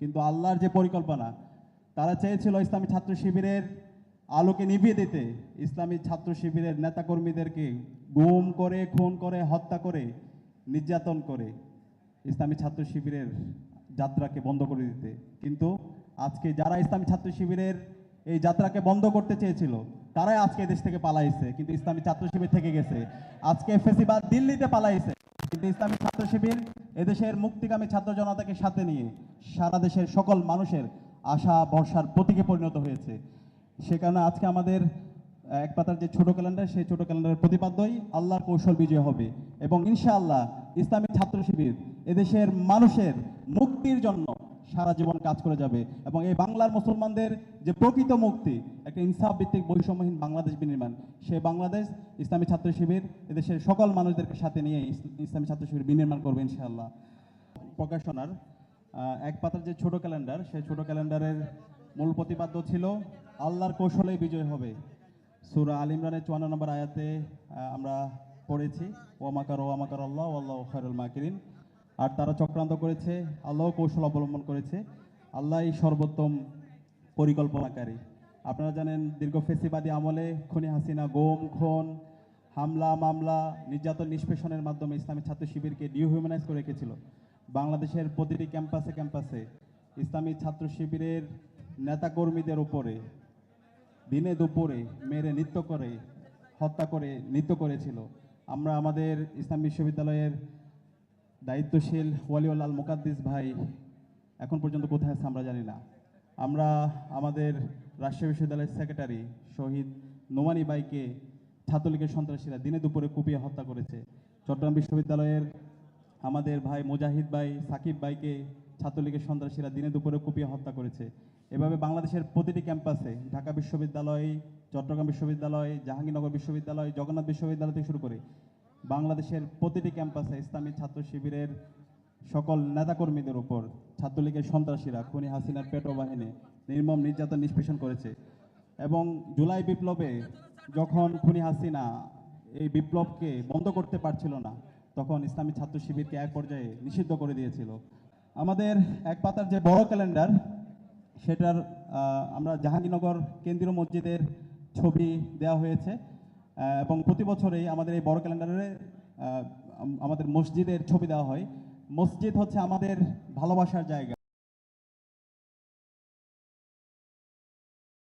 কিন্তু আল্লাহর যে পরিকল্পনা, তারা চেয়েছিল ইসলামী ছাত্র শিবিরের আলোকে নিভিয়ে দিতে। ইসলামী ছাত্র শিবিরের নেতাকর্মীদেরকে গুম করে, খুন করে, হত্যা করে, নির্যাতন করে ইসলামী ছাত্র শিবিরের যাত্রাকে বন্ধ করে দিতে। কিন্তু আজকে যারা ইসলামী ছাত্র শিবিরের এই যাত্রাকে বন্ধ করতে চেয়েছিল, তারাই আজকে দেশ থেকে পালাইছে। কিন্তু ইসলামী ছাত্র শিবির থেকে গেছে। আজকে ফেসিবাদ দিল্লিতে পালাইছে। কিন্তু ইসলামী ছাত্র শিবির এদেশের মুক্তিকামী ছাত্র জনতাকে সাথে নিয়ে সারা দেশের সকল মানুষের আশা, ভরসার প্রতীকে পরিণত হয়েছে। সে কারণে আজকে আমাদের এক পাতার যে ছোট ক্যালেন্ডার, সেই ছোট ক্যালেন্ডারের প্রতিপাদ্যই আল্লাহর কৌশল বিজয় হবে এবং ইনশাআল্লাহ ইসলামী ছাত্র শিবির এদেশের মানুষের মুক্তির জন্য সারা জীবন কাজ করে যাবে। এবং এই বাংলার মুসলমানদের যে প্রকৃত মুক্তি, একটা ইনসাফ ভিত্তিক বৈষম্যহীন বাংলাদেশ বিনির্মাণ, সে বাংলাদেশ ইসলামী ছাত্র শিবির এদেশের সকল মানুষদেরকে সাথে নিয়ে ইসলামী ছাত্র শিবির বিনির্মাণ করবে ইনশাআল্লাহ। প্রকাশনার এক পাতার যে ছোট ক্যালেন্ডার, সেই ছোট ক্যালেন্ডারের মূল প্রতিপাদ্য ছিল, আল্লাহর কৌশলেই বিজয় হবে। সুরা আল ইমরানের চুয়ান্ন নম্বর আয়াতে আমরা পড়েছি ও ওয়ামাকার ওয়ামাকার আল্লাহ আল্লাহ খয়রুল মাকিরিন। আর তারা চক্রান্ত করেছে আল্লাহ কৌশল অবলম্বন করেছে। আল্লাহই সর্বোত্তম পরিকল্পনাকারী। আপনারা জানেন, দীর্ঘ ফেসিবাদী আমলে খনি হাসিনা গোম, খুন, হামলা, মামলা, নির্যাতন নিষ্পেষণের মাধ্যমে ইসলামী ছাত্র শিবিরকে ডিহিউম্যানাইজ করে রেখেছিল। বাংলাদেশের প্রতিটি ক্যাম্পাসে ক্যাম্পাসে ইসলামী ছাত্র শিবিরের নেতাকর্মীদের উপরে দিনে দুপুরে মেরে নৃত্য করে, হত্যা করে নৃত্য করেছিল। আমরা আমাদের ইসলাম বিশ্ববিদ্যালয়ের দায়িত্বশীল ওয়ালিউল আল মুকাদ্দিস ভাই এখন পর্যন্ত কোথায় আছে আমরা জানি না। আমরা আমাদের রাজশাহী বিশ্ববিদ্যালয়ের সেক্রেটারি শহীদ নোমানি বাইকে ছাত্রলীগের সন্ত্রাসীরা দিনে দুপুরে কুপিয়ে হত্যা করেছে। চট্টগ্রাম বিশ্ববিদ্যালয়ের আমাদের ভাই মুজাহিদ ভাই, সাকিব ভাইকে, ছাত্রলীগের সন্ত্রাসীরা দিনে দুপুরে কুপিয়ে হত্যা করেছে। এভাবে বাংলাদেশের প্রতিটি ক্যাম্পাসে ঢাকা বিশ্ববিদ্যালয়, চট্টগ্রাম বিশ্ববিদ্যালয়, জাহাঙ্গীরনগর বিশ্ববিদ্যালয়, জগন্নাথ বিশ্ববিদ্যালয় থেকে শুরু করে বাংলাদেশের প্রতিটি ক্যাম্পাসে ইসলামী ছাত্র শিবিরের সকল নেতাকর্মীদের উপর ছাত্রলীগের সন্ত্রাসীরা, খুনি হাসিনার পেটো বাহিনী নির্মম নির্যাতন নিষ্পেষণ করেছে। এবং জুলাই বিপ্লবে যখন খুনি হাসিনা এই বিপ্লবকে বন্ধ করতে পারছিল না, তখন ইসলামী ছাত্র শিবিরকে এক পর্যায়ে নিষিদ্ধ করে দিয়েছিল। আমাদের এক পাতার যে বড় ক্যালেন্ডার, সেটার আমরা জাহাঙ্গীরনগর কেন্দ্রীয় মসজিদের ছবি দেওয়া হয়েছে। এবং প্রতি বছরেই আমাদের এই বড় ক্যালেন্ডারে আমাদের মসজিদের ছবি দেওয়া হয়। মসজিদ হচ্ছে আমাদের ভালোবাসার জায়গা।